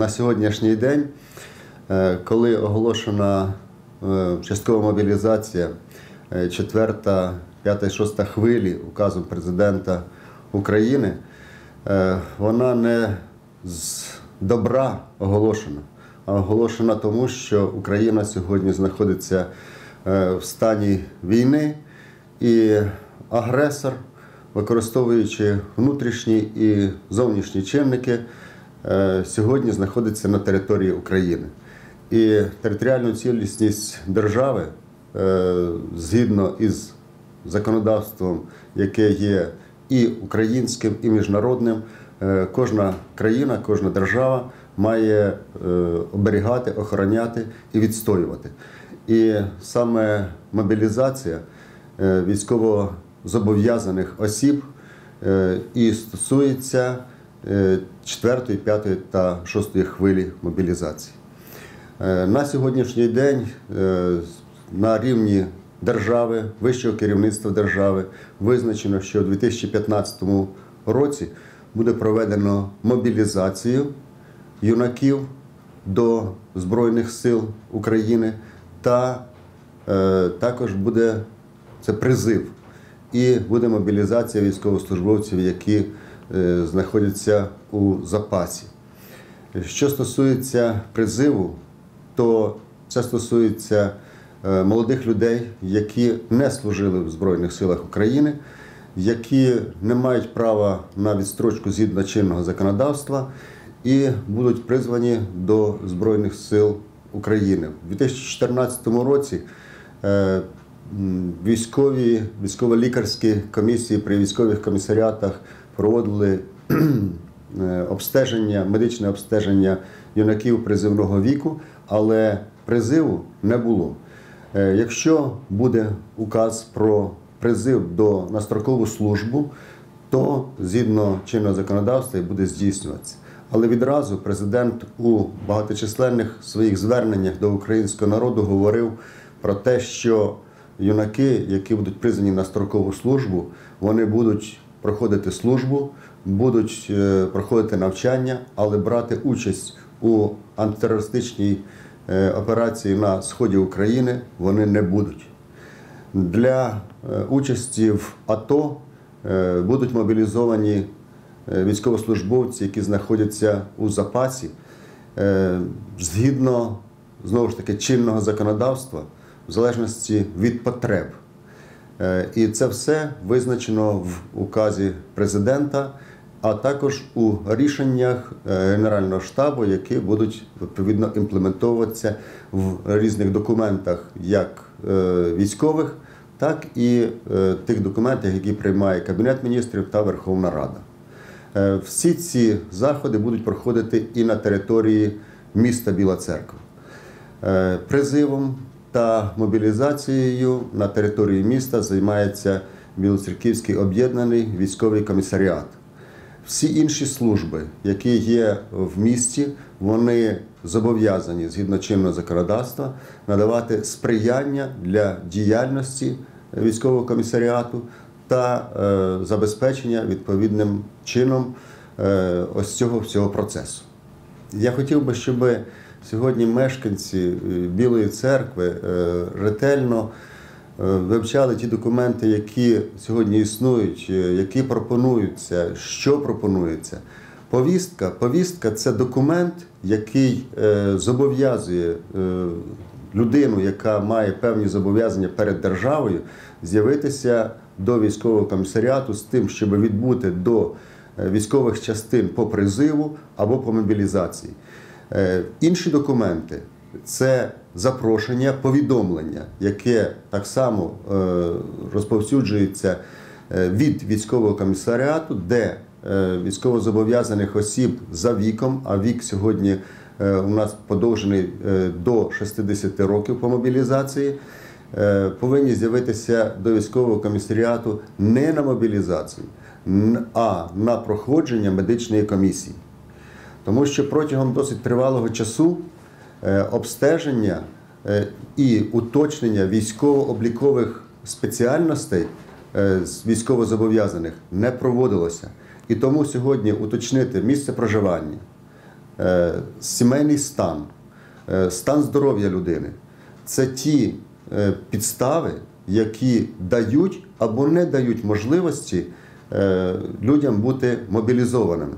на сьогоднішній день, е, коли оголошена е, часткова мобілізація 4, 5, 6 хвилі указом президента України, е, вона не з добра оголошена, а оголошена тому, що Україна сьогодні знаходиться в стані війни і агресор, використовуючи внутрішні і зовнішні чинники, сьогодні знаходиться на території України. І територіальну цілісність держави е, згідно із законодавством, яке є і українським, і міжнародним, е, кожна країна, кожна держава має е, оберігати, охороняти і відстоювати. І саме мобілізація е, військово-зобов'язаних осіб е, і стосується 4, 5 та 6 хвилі мобілізації. Е, На сьогоднішній день е, на рівні держави, вищого керівництва держави визначено, що у 2015 році буде проведено мобілізацію юнаків до Збройних сил України та е, також буде це призив і буде мобілізація військовослужбовців, які знаходяться у запасі. Що стосується призиву, то це стосується е, молодих людей, які не служили в Збройних силах України, які не мають права на відстрочку згідно чинного законодавства і будуть призвані до Збройних сил України. У 2014 році е, військові, військово-лікарські комісії при військових комісаріатах проводили обстеження, медичне обстеження юнаків призивного віку, але призиву не було. Е, Якщо буде указ про призив до на строкову службу, то згідно чинного законодавства буде здійснюватися. Але відразу президент у багаточисленних своїх зверненнях до українського народу говорив про те, що юнаки, які будуть призвані на строкову службу, вони будуть проходити службу, будуть е, проходити навчання, але брати участь у антитерористичній е, операції на сході України вони не будуть. Для е, участі в АТО будуть мобілізовані військовослужбовці, які знаходяться у запасі, згідно знову ж таки чинного законодавства, в залежності від потреб. Е, І це все визначено в указі президента, а також у рішеннях е, Генерального штабу, які будуть відповідно імплементовуватися в різних документах, як е, військових, так і тих документах, які приймає Кабінет міністрів та Верховна Рада. Всі ці заходи будуть проходити і на території міста Біла Церква. Призивом та мобілізацією на території міста займається Білоцерківський об'єднаний військовий комісаріат. Всі інші служби, які є в місті, вони зобов'язані згідно чинного законодавства надавати сприяння для діяльності військового комісаріату та е, забезпечення відповідним чином е, ось цього всього процесу. Я хотів би, щоб сьогодні мешканці е, Білої церкви е, ретельно е, вивчали ті документи, які сьогодні існують, які пропонуються, що пропонується. Повістка, повістка це документ, який зобов'язує людину, яка має певні зобов'язання перед державою, з'явитися до військового комісаріату з тим, щоб відбути до військових частин по призиву або по мобілізації. Е, Інші документи це запрошення, повідомлення, яке так само е, розповсюджується е, від військового комісаріату, де військовозобов'язаних осіб за віком, а вік сьогодні у нас подовжений до 60 років по мобілізації. Повинні з'явитися до військового комісаріату не на мобілізацію, а на проходження медичної комісії. Тому що протягом досить тривалого часу е, обстеження е, і уточнення військово-облікових спеціальностей е, військовозобов'язаних не проводилося. І тому сьогодні уточнити місце проживання, Сімейний стан, стан здоров'я людини це ті підстави, які дають або не дають можливості людям бути мобілізованими.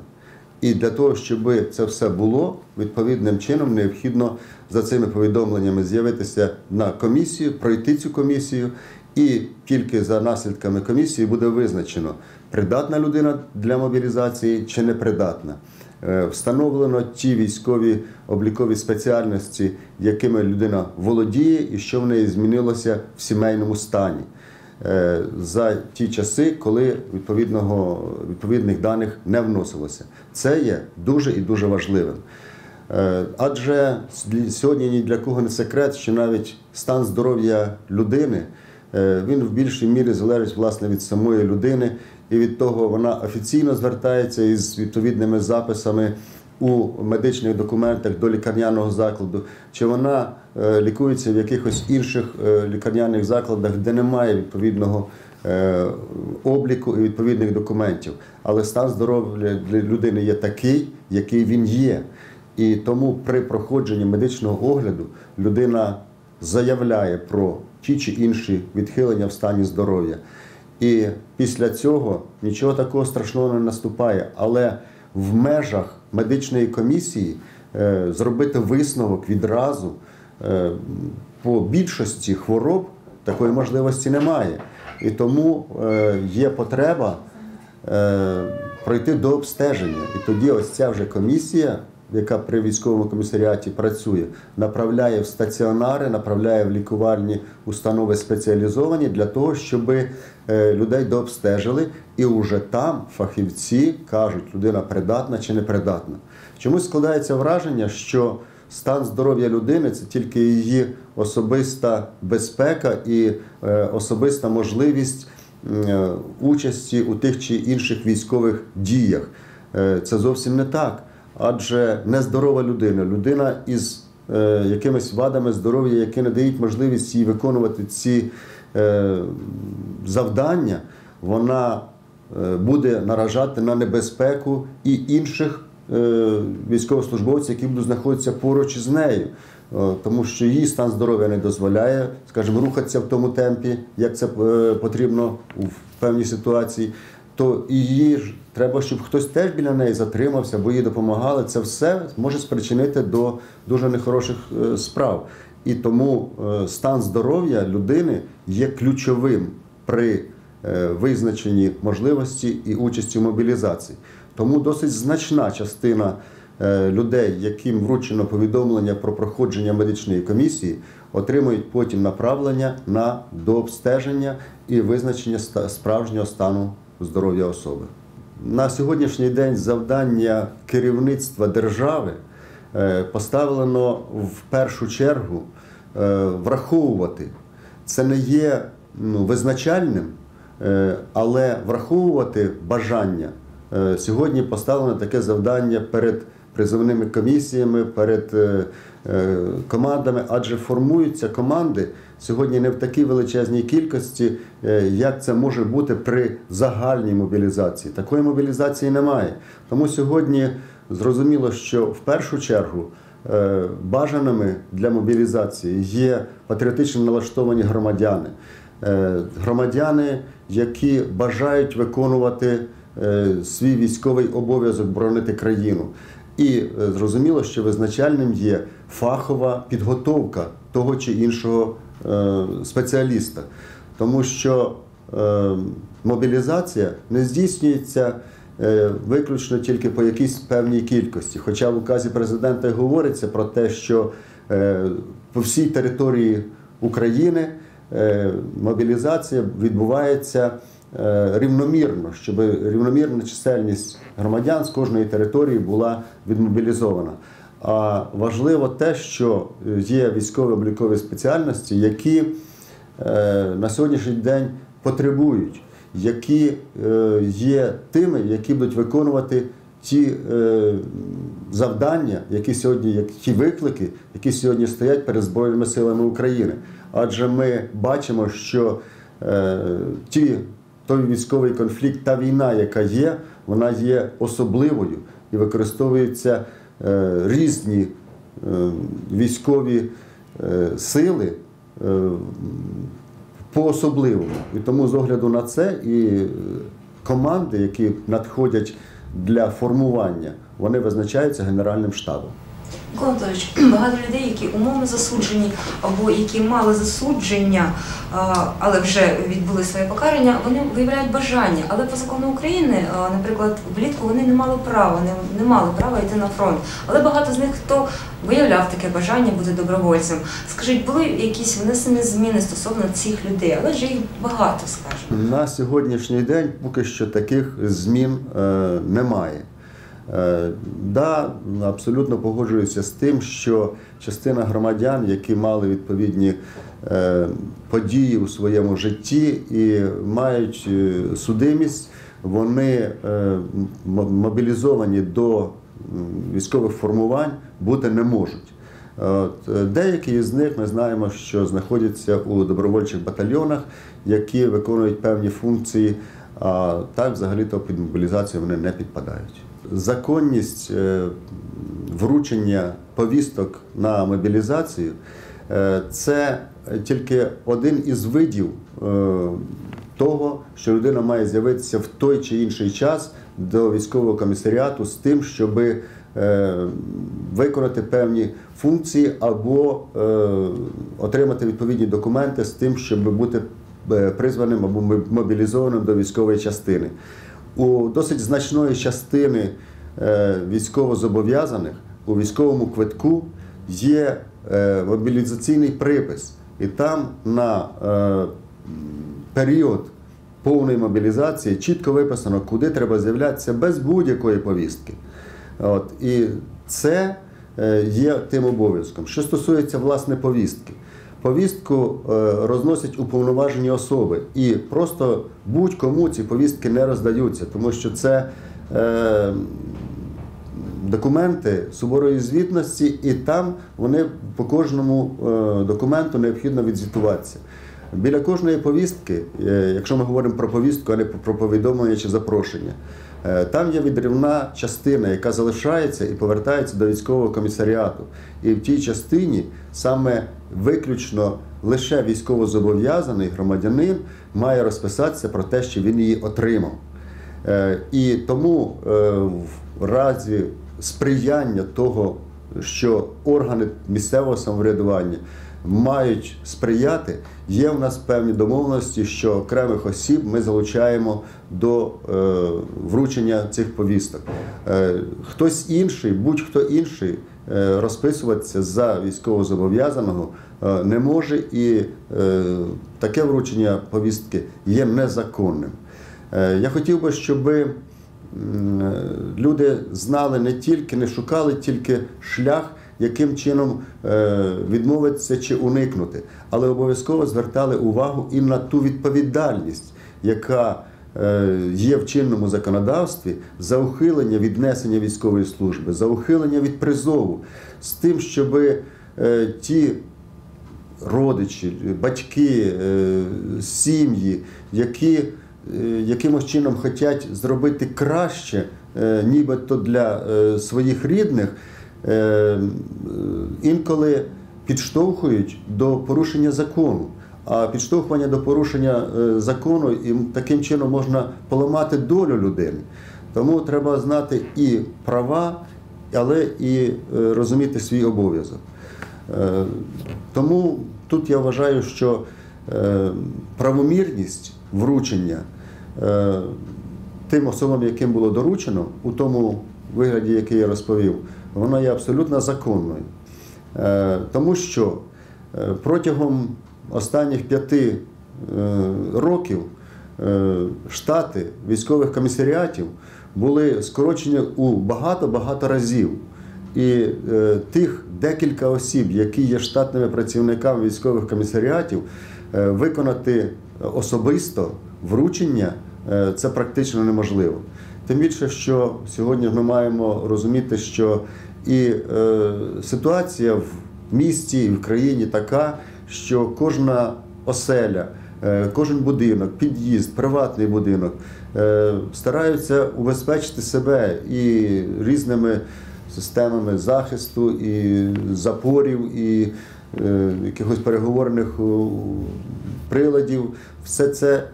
І для того, щоб це все було, відповідним чином необхідно за цими повідомленнями з'явитися на комісію, пройти цю комісію, і тільки за наслідками комісії буде визначено, придатна людина для мобілізації чи непридатна. Е, Встановлено ті військові облікові спеціальності, якими людина володіє, і що в неї змінилося в сімейному стані е, за ті часи, коли відповідних даних не вносилося. Це є дуже і дуже важливим. Е, Адже сьогодні ні для кого не секрет, що навіть стан здоров'я людини е, він в більшій мірі залежить власне від самої людини, і від того вона офіційно звертається із відповідними записами у медичних документах до лікарняного закладу, чи вона е, лікується в якихось інших лікарняних закладах, де немає відповідного обліку і відповідних документів. Але стан здоров'я для людини є такий, який він є. І тому при проходженні медичного огляду людина заявляє про ті чи інші відхилення в стані здоров'я. І після цього нічого такого страшного не наступає. Але в межах медичної комісії е, зробити висновок відразу е, по більшості хвороб такої можливості немає. І тому е, є потреба е, пройти до обстеження. І тоді ось ця вже комісія, яка при військовому комісаріаті працює, направляє в стаціонари, направляє в лікувальні установи спеціалізовані для того, щоб е, людей дообстежили, і вже там фахівці кажуть, людина придатна чи непридатна. Чомусь складається враження, що стан здоров'я людини це тільки її особиста безпека і е, особиста можливість е, участі у тих чи інших військових діях. Е, Це зовсім не так. Адже нездорова людина, людина із якимись вадами здоров'я, які не дають можливість їй виконувати ці завдання, вона буде наражати на небезпеку і інших військовослужбовців, які будуть знаходитися поруч із нею. Е, Тому що її стан здоров'я не дозволяє, скажімо, рухатися в тому темпі, як це е, потрібно в певній ситуації, то її ж треба, щоб хтось теж біля неї затримався, бо їй допомагали. Це все може спричинити до дуже нехороших е, справ. І тому е, стан здоров'я людини є ключовим при е, визначенні можливості і участі в мобілізації. Тому досить значна частина е, людей, яким вручено повідомлення про проходження медичної комісії, отримують потім направлення на дообстеження і визначення справжнього стану здоров'я особи. На сьогоднішній день завдання керівництва держави е, поставлено в першу чергу е, враховувати. Це не є ну, визначальним, але враховувати бажання. Е, Сьогодні поставлено таке завдання перед призовними комісіями, перед е, е, командами, адже формуються команди сьогодні не в такій величезній кількості, як це може бути при загальній мобілізації. Такої мобілізації немає. Тому сьогодні зрозуміло, що в першу чергу бажаними для мобілізації є патріотично налаштовані громадяни, громадяни, які бажають виконувати свій військовий обов'язок боронити країну. І е, зрозуміло, що визначальним є фахова підготовка того чи іншого е, спеціаліста, тому що е, мобілізація не здійснюється е, виключно тільки по якійсь певній кількості. Хоча в указі президента говориться про те, що е, по всій території України е, мобілізація відбувається е, рівномірно, щоб рівномірна чисельність громадян з кожної території була відмобілізована. А важливо те, що є військові облікові спеціальності, які е, на сьогоднішній день потребують, які е, є тими, які будуть виконувати ті е, завдання, які сьогодні, ті виклики, які сьогодні стоять перед Збройними силами України. Адже ми бачимо, що е, ті, той військовий конфлікт, та війна, яка є, вона є особливою і використовується е, різні е, військові е, сили е, по-особливому. І тому з огляду на це і команди, які надходять для формування, вони визначаються Генеральним штабом. Микола багато людей, які умовно засуджені або які мали засудження, але вже відбули своє покарання, вони виявляють бажання. Але по закону України, наприклад, влітку вони не мали права, не, не мали права йти на фронт. Але багато з них хто виявляв таке бажання бути добровольцем. Скажіть, були якісь внесені зміни стосовно цих людей, але ж їх багато, скажімо. На сьогоднішній день поки що таких змін е, немає. Е, да, абсолютно погоджуюся з тим, що частина громадян, які мали відповідні е, події у своєму житті і мають е, судимість, вони мобілізовані до військових формувань бути не можуть. От, деякі з них ми знаємо, що знаходяться у добровольчих батальйонах, які виконують певні функції, а так взагалі-то під мобілізацію вони не підпадають. Законність е, вручення повісток на мобілізацію е, це тільки один із видів е, того, що людина має з'явитися в той чи інший час до військового комісаріату з тим, щоб виконати певні функції або отримати відповідні документи з тим, щоб бути призваним або мобілізованим до військової частини. У досить значної частини е, військовозобов'язаних у військовому квитку є е, мобілізаційний припис, і там на е, період повної мобілізації чітко виписано, куди треба з'являтися без будь-якої повістки. От, і це є тим обов'язком. Що стосується власне повістки, повістку е, розносять уповноважені особи, і просто будь-кому ці повістки не роздаються, тому що це е, документи суворої звітності, і там вони по кожному е, документу необхідно відзвітуватися. Біля кожної повістки, якщо ми говоримо про повістку, а не про повідомлення чи запрошення, там є відривна частина, яка залишається і повертається до військового комісаріату. І в тій частині саме виключно лише військовозобов'язаний громадянин має розписатися про те, що він її отримав. Е, І тому е, в разі сприяння того, що органи місцевого самоврядування мають сприяти, є в нас певні домовленості, що окремих осіб ми залучаємо до е, вручення цих повісток. Е, хтось інший, будь-хто інший е, розписуватися за військовозобов'язаного не може, і таке вручення повістки є незаконним. Я хотів би, щоб люди знали не тільки, не шукали тільки шлях, яким чином відмовитися чи уникнути, але обов'язково звертали увагу і на ту відповідальність, яка є в чинному законодавстві за ухилення від несення військової служби, за ухилення від призову, з тим, щоб ті родичі, батьки, е, сім'ї, які е, якимось чином хочуть зробити краще, е, нібито для е, своїх рідних, е, е, інколи підштовхують до порушення закону. А підштовхування до порушення е, закону і таким чином можна поламати долю людини. Тому треба знати і права, але і е, розуміти свій обов'язок. Е, Тому тут я вважаю, що правомірність вручення тим особам, яким було доручено, у тому вигляді, який я розповів, вона є абсолютно законною. Тому що протягом останніх п'яти е, років е, штати військових комісаріатів були скорочені у багато-багато разів. І е, тих декілька осіб, які є штатними працівниками військових комісаріатів, виконати особисто вручення це практично неможливо. Тим більше, що сьогодні ми маємо розуміти, що і е, ситуація в місті і в країні така, що кожна оселя, е, кожен будинок, під'їзд, приватний будинок е, стараються убезпечити себе і різними системами захисту і запорів, і е, якихось переговорних приладів. Все це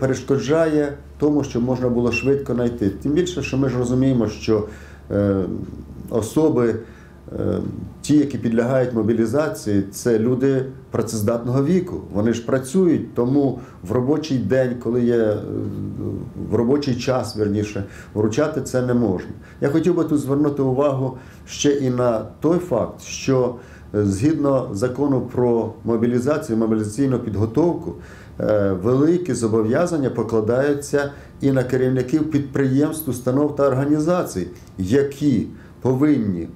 перешкоджає тому, що можна було швидко знайти. Тим більше, що ми ж розуміємо, що особи, ті, які підлягають мобілізації, це люди працездатного віку. Вони ж працюють, тому в робочий день, коли є е, в робочий час, верніше, вручати це не можна. Я хотів би тут звернути увагу ще і на той факт, що е, згідно закону про мобілізацію, мобілізаційну підготовку, е, великі зобов'язання покладаються і на керівників підприємств, установ та організацій, які повинні е,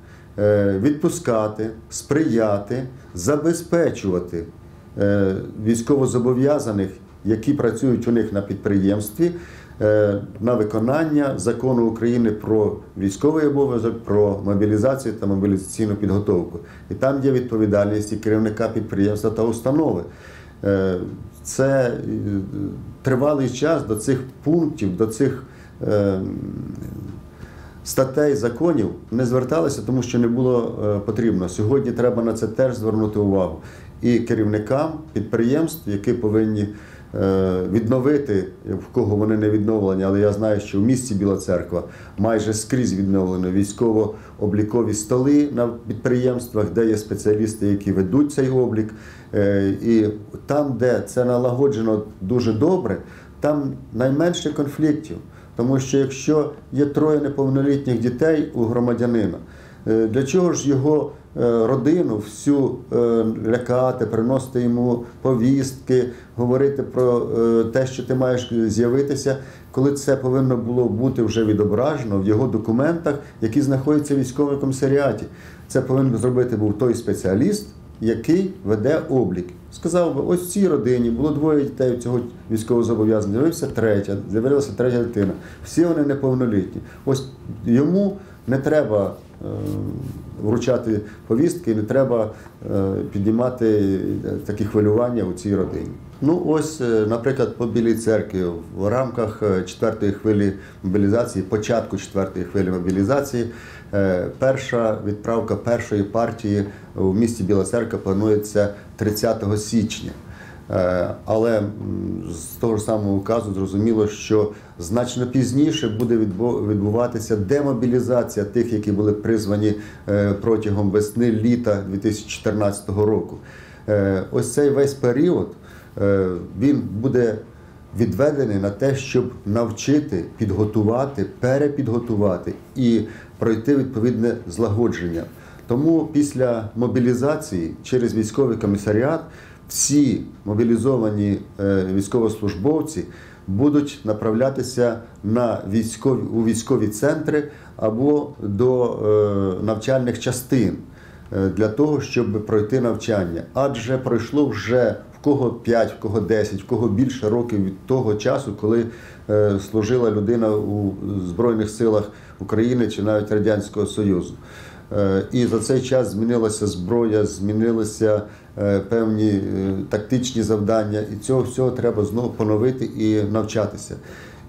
відпускати, сприяти, забезпечувати е, військовозобов'язаних, які працюють у них на підприємстві, е, на виконання закону України про військовий обов'язок, про мобілізацію та мобілізаційну підготовку. І там є відповідальність і керівника підприємства та установи. Е, Це е, тривалий час до цих пунктів, до цих е, статей законів не зверталися, тому що не було е, потрібно. Сьогодні треба на це теж звернути увагу. І керівникам підприємств, які повинні е, відновити, в кого вони не відновлені, але я знаю, що в місті Біла Церква майже скрізь відновлено військово-облікові столи на підприємствах, де є спеціалісти, які ведуть цей облік. Е, І там, де це налагоджено дуже добре, там найменше конфліктів. Тому що якщо є троє неповнолітніх дітей у громадянина, е, для чого ж його е, родину всю е, лякати, приносити йому повістки, говорити про те, що ти маєш з'явитися, коли це повинно було бути вже відображено в його документах, які знаходяться в військовому комісаріаті. Це повинен зробити був той спеціаліст, який веде облік. Сказав би, ось в цій родині було двоє дітей цього військового зобов'язання, з'явився третя, з'явилася третя дитина. Всі вони неповнолітні. Ось йому не треба е, вручати повістки, не треба е, піднімати е, такі хвилювання у цій родині. Ну ось, наприклад, по Білій церкві в рамках четвертої хвилі мобілізації, початку четвертої хвилі мобілізації, перша відправка першої партії у місті Біла Церква планується 30 січня. Е, Але з того ж самого указу зрозуміло, що значно пізніше буде відбуватися демобілізація тих, які були призвані е, протягом весни літа 2014 року. Е, Ось цей весь період е, він буде відведений на те, щоб навчити, підготувати, перепідготувати і пройти відповідне злагодження. Тому після мобілізації через військовий комісаріат всі мобілізовані е, військовослужбовці будуть направлятися на військові у військові центри або до е, навчальних частин е, для того, щоб пройти навчання. Адже пройшло вже кого 5, в кого 10, в кого більше років від того часу, коли е, служила людина у Збройних силах України чи навіть Радянського Союзу. Е, І за цей час змінилася зброя, змінилися е, певні тактичні завдання, і цього всього треба знову поновити і навчатися.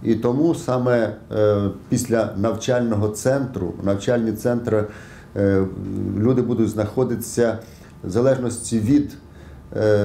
І тому саме після навчального центру, навчальні центри, люди будуть знаходитися в залежності від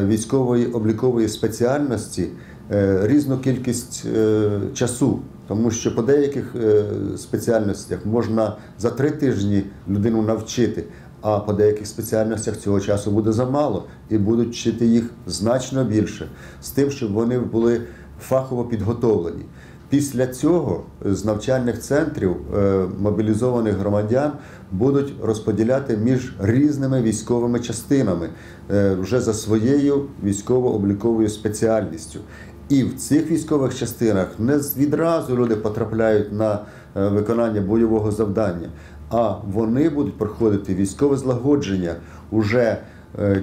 військової облікової спеціальності е, різну кількість е, часу. Тому що по деяких е, спеціальностях можна за три тижні людину навчити, а по деяких спеціальностях цього часу буде замало і будуть вчити їх значно більше, з тим, щоб вони були фахово підготовлені. Після цього з навчальних центрів е, мобілізованих громадян будуть розподіляти між різними військовими частинами е, вже за своєю військово-обліковою спеціальністю. І в цих військових частинах не відразу люди потрапляють на е, виконання бойового завдання, а вони будуть проходити військове злагодження уже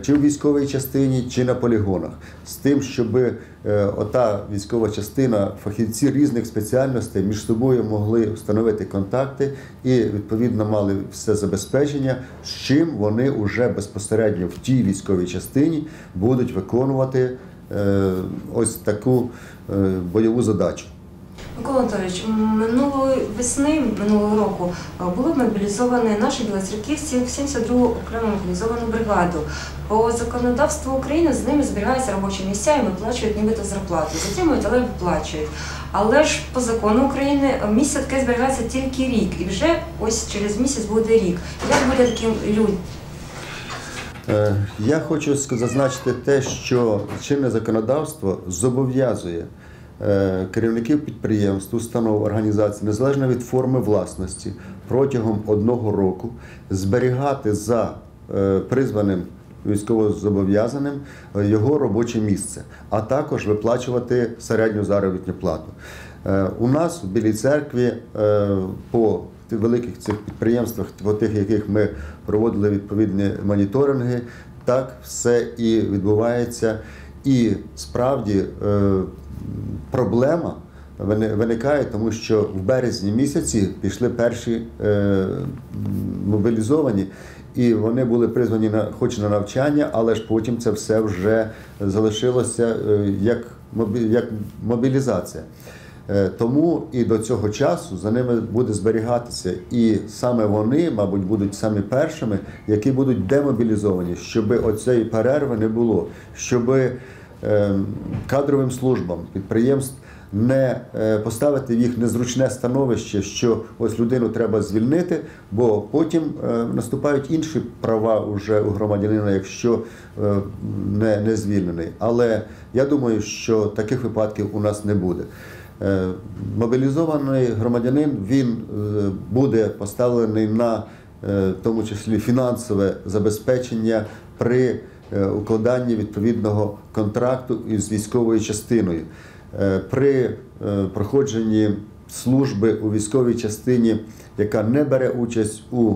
чи в військовій частині, чи на полігонах, з тим, щоб е, ота військова частина, фахівці різних спеціальностей між собою могли встановити контакти і відповідно мали все забезпечення, з чим вони вже безпосередньо в тій військовій частині будуть виконувати е, ось таку е, бойову задачу. Микола Анатолійович, минулої весни минулого року е, були мобілізовані наші білоцерківці в 72-гу окрему мобілізовану бригаду. По законодавству України з ними зберігаються робочі місця і виплачують нібито зарплату. Затримують, але виплачують. Але ж по закону України е, місце таке зберігається тільки рік, і вже ось через місяць буде рік. Як буде таким людям? Е, Я хочу зазначити те, що чинне законодавство зобов'язує керівників підприємств, установ, організацій, незалежно від форми власності, протягом одного року зберігати за е, призваним військовозобов'язаним е, його робоче місце, а також виплачувати середню заробітну плату. Е, У нас в Білій церкві е, по великих цих підприємствах, по тих, яких ми проводили відповідні моніторинги, так все і відбувається. І справді е, проблема виникає, тому що в березні місяці пішли перші е, мобілізовані, і вони були призвані на хоч на навчання, але ж потім це все вже залишилося е, як, як мобілізація. Е, Тому і до цього часу за ними буде зберігатися, і саме вони, мабуть, будуть самі першими, які будуть демобілізовані, щоб оцієї перерви не було, щоб кадровим службам підприємств не е, поставити в їх незручне становище, що ось людину треба звільнити, бо потім е, наступають інші права уже у громадянина, якщо е, не, не звільнений. Але я думаю, що таких випадків у нас не буде. Мобілізований громадянин він буде поставлений на в тому числі фінансове забезпечення при е, укладанні відповідного контракту із військовою частиною. Е, При е, проходженні служби у військовій частині, яка не бере участь у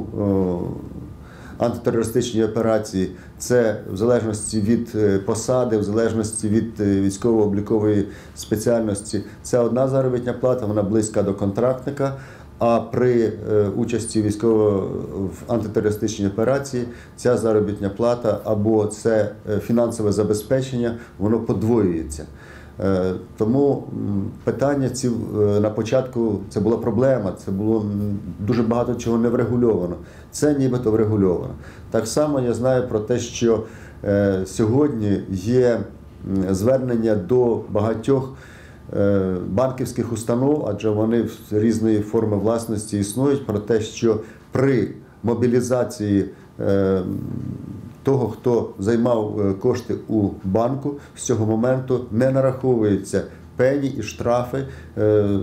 антитерористичній операції, це в залежності від посади, в залежності від військово-облікової спеціальності, це одна заробітня плата, вона близька до контрактника. А при е, участі військово в антитерористичній операції ця заробітня плата або це е, фінансове забезпечення, воно подвоюється. Е, Тому питання ці на початку це була проблема, це було дуже багато чого не врегульовано. Це нібито врегульовано. Так само я знаю про те, що сьогодні є звернення до багатьох банківських установ, адже вони в різної форми власності існують, про те, що при мобілізації е, того, хто займав е, кошти у банку, з цього моменту не нараховуються пені і штрафи е,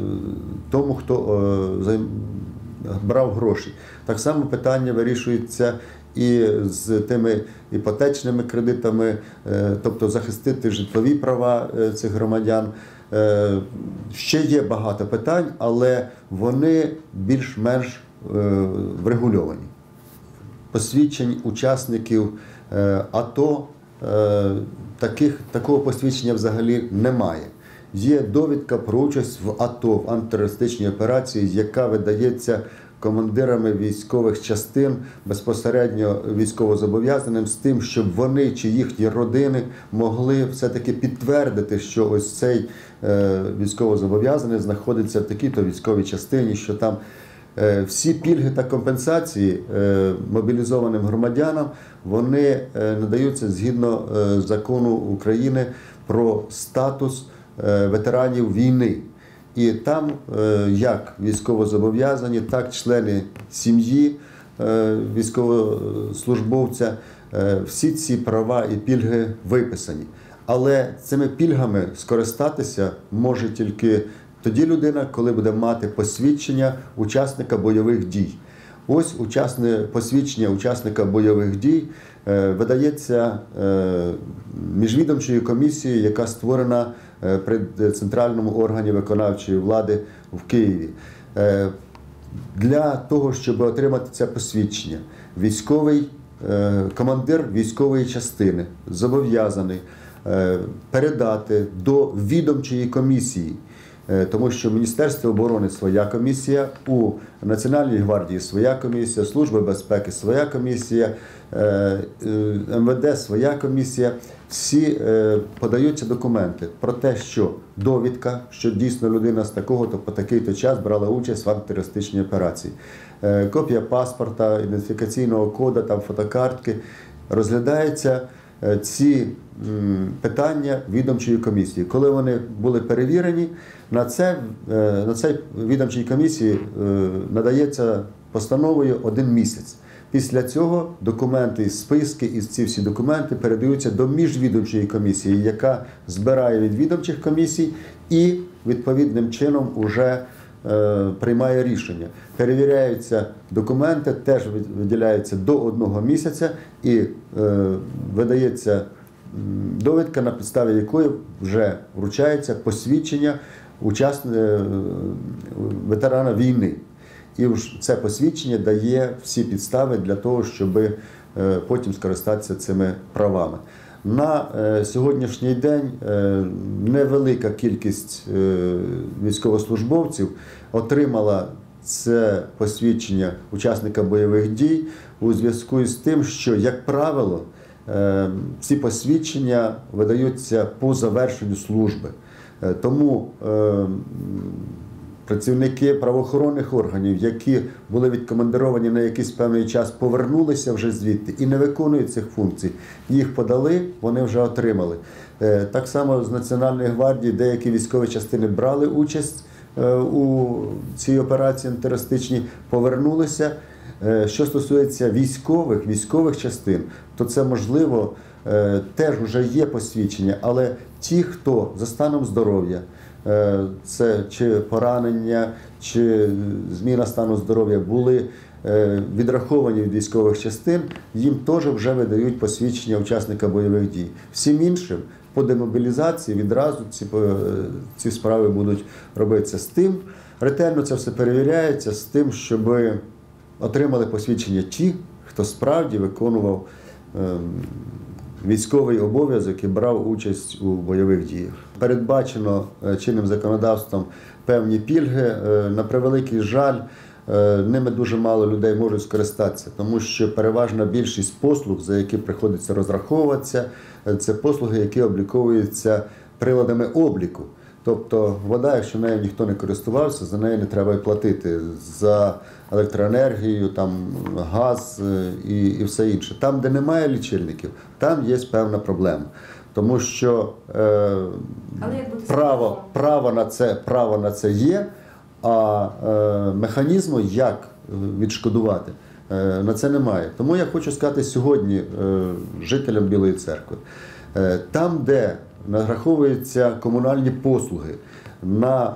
тому, хто е, брав гроші. Так само питання вирішується і з тими іпотечними кредитами, е, тобто захистити житлові права е, цих громадян. Е, Ще є багато питань, але вони більш-менш е, врегульовані посвідчень учасників е, АТО таких, такого посвідчення взагалі немає. Є довідка про участь в АТО в антитерористичній операції, яка видається командирами військових частин безпосередньо військовозобов'язаним з тим, щоб вони чи їхні родини могли все-таки підтвердити, що ось цей е, військовозобов'язаний знаходиться в такій-то військовій частині, що там Е, Всі пільги та компенсації е, мобілізованим громадянам вони надаються згідно закону України про статус ветеранів війни. І там е, як військовозобов'язані, так члени сім'ї е, військовослужбовця, е, всі ці права і пільги виписані. Але цими пільгами скористатися може тільки тоді людина, коли буде мати посвідчення учасника бойових дій. Ось учасне посвідчення учасника бойових дій видається е, міжвідомчою комісією, яка створена е, при центральному органі виконавчої влади в Києві. Е, Для того, щоб отримати це посвідчення, військовий е, командир військової частини зобов'язаний е, передати до відомчої комісії Е, Тому що в Міністерстві оборони своя комісія, у Національній гвардії своя комісія, Служби безпеки своя комісія, е, е, МВД своя комісія. Всі е, подаються документи про те, що довідка, що дійсно людина з такого то по такий-то час брала участь в антитерористичній операції. Е, Копія паспорта, ідентифікаційного коду, там фотокартки. Розглядаються е, ці питання відомчої комісії. Коли вони були перевірені, на це е, на цей відомчій комісії е, надається постановою один місяць. Після цього документи, списки і ці всі документи передаються до міжвідомчої комісії, яка збирає від відомчих комісій і відповідним чином уже е, приймає рішення. Перевіряються документи, теж виділяються до одного місяця і е, видається довідка, на підставі якої вже вручається посвідчення е, ветерана війни. І це посвідчення дає всі підстави для того, щоб е, потім скористатися цими правами. На е, сьогоднішній день е, невелика кількість е, військовослужбовців отримала це посвідчення учасника бойових дій у зв'язку з тим, що, як правило, ці посвідчення видаються по завершенню служби. Тому працівники правоохоронних органів, які були відкомандировані на якийсь певний час, повернулися вже звідти і не виконують цих функцій. Їх подали, вони вже отримали. Е, Так само з Національної гвардії деякі військові частини брали участь е, у цій операції антитерористичній, повернулися. Е, Що стосується військових, військових частин, то це можливо теж вже є посвідчення, але ті, хто за станом здоров'я, це чи поранення, чи зміна стану здоров'я були е, відраховані від військових частин, їм теж вже видають посвідчення учасника бойових дій. Всім іншим по демобілізації відразу ці, е, ці справи будуть робитися з тим. Ретельно це все перевіряється з тим, щоб отримали посвідчення ті, хто справді виконував ем, військовий обов'язок і брав участь у бойових діях. Передбачено е, чинним законодавством певні пільги. Е, На превеликий жаль, е, ними дуже мало людей можуть скористатися, тому що переважна більшість послуг, за які приходиться розраховуватися, це послуги, які обліковуються приладами обліку. Тобто вода, якщо нею ніхто не користувався, за неї не треба й платити за електроенергію, там газ е, і, і все інше. Там, де немає лічильників, там є певна проблема. Тому що е, право, право, на це, право на це є, а е, механізму, як е, відшкодувати, е, на це немає. Тому я хочу сказати сьогодні е, жителям Білої церкви, е, там, де нараховуються комунальні послуги на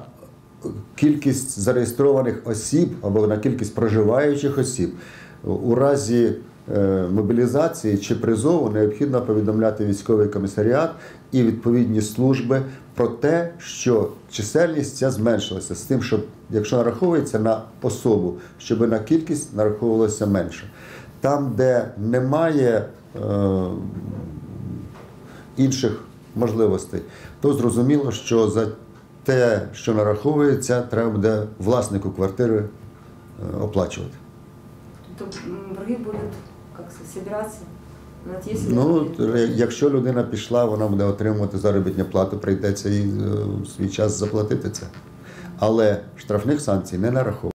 кількість зареєстрованих осіб або на кількість проживаючих осіб, у разі е, мобілізації чи призову необхідно повідомляти військовий комісаріат і відповідні служби про те, що чисельність ця зменшилася з тим, щоб якщо нараховується на особу, щоб на кількість нараховувалося менше. Там, де немає е, інших можливостей, то зрозуміло, що за те, що нараховується, треба буде власнику квартири е, оплачувати. То м, борги будуть це, собиратися. Навіть якщо Ну, якщо людина пішла, вона буде отримувати заробітну плату, прийдеться їй е, свій час заплатити це. Але штрафних санкцій не нараховують.